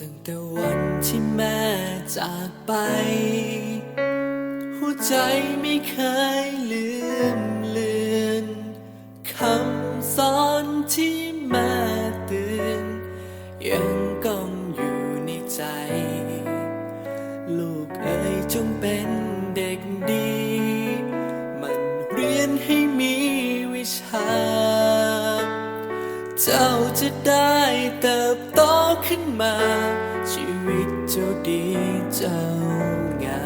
ตั้งแต่วันที่แม่จากไป หัวใจไม่เคยลืมเลือ เจ้าจะได้เติบโตขึ้นมา ชีวิตเจ้าดีเจ้างาม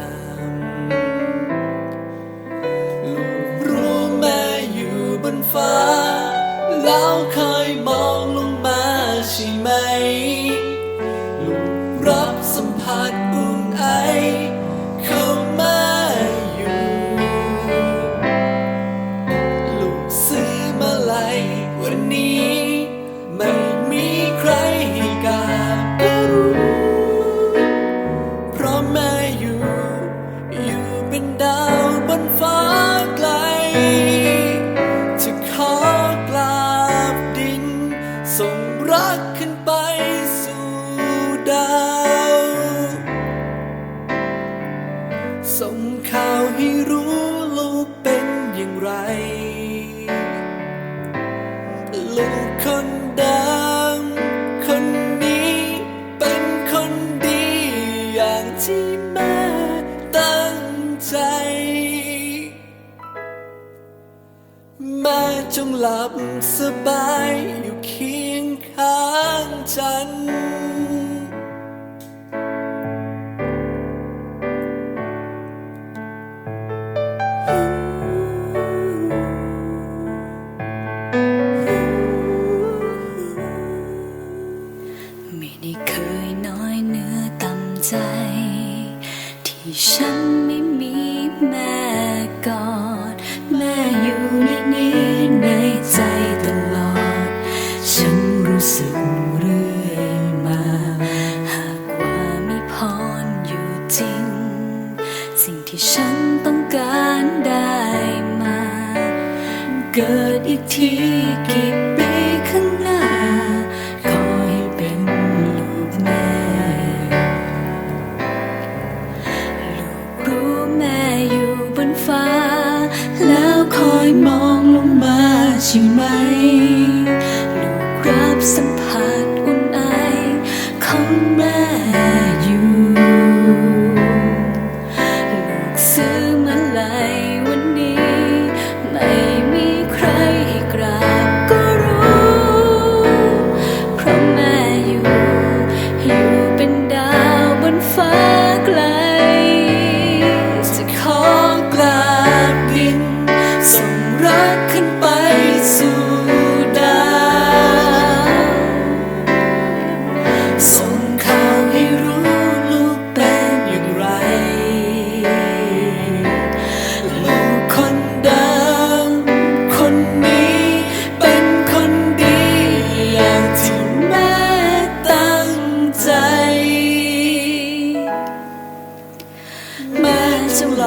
ให้รู้ลูกเป็นอย่างไร ลูกคนดังคนนี้เป็นคนดีอย่างที่แม่ตั้งใจ แม่จงหลับสบายอยู่เคียงข้างฉัน ใจ ที่ฉันไม่มีแม่กอด แม่อยู่ในนี้ในใจตลอด ฉันรู้สึกเรื่อยมา หากว่ามีพรอยู่จริง สิ่งที่ฉันต้องการได้มา เกิดอีกทีกี่ ช่ไหม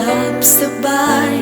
the sabay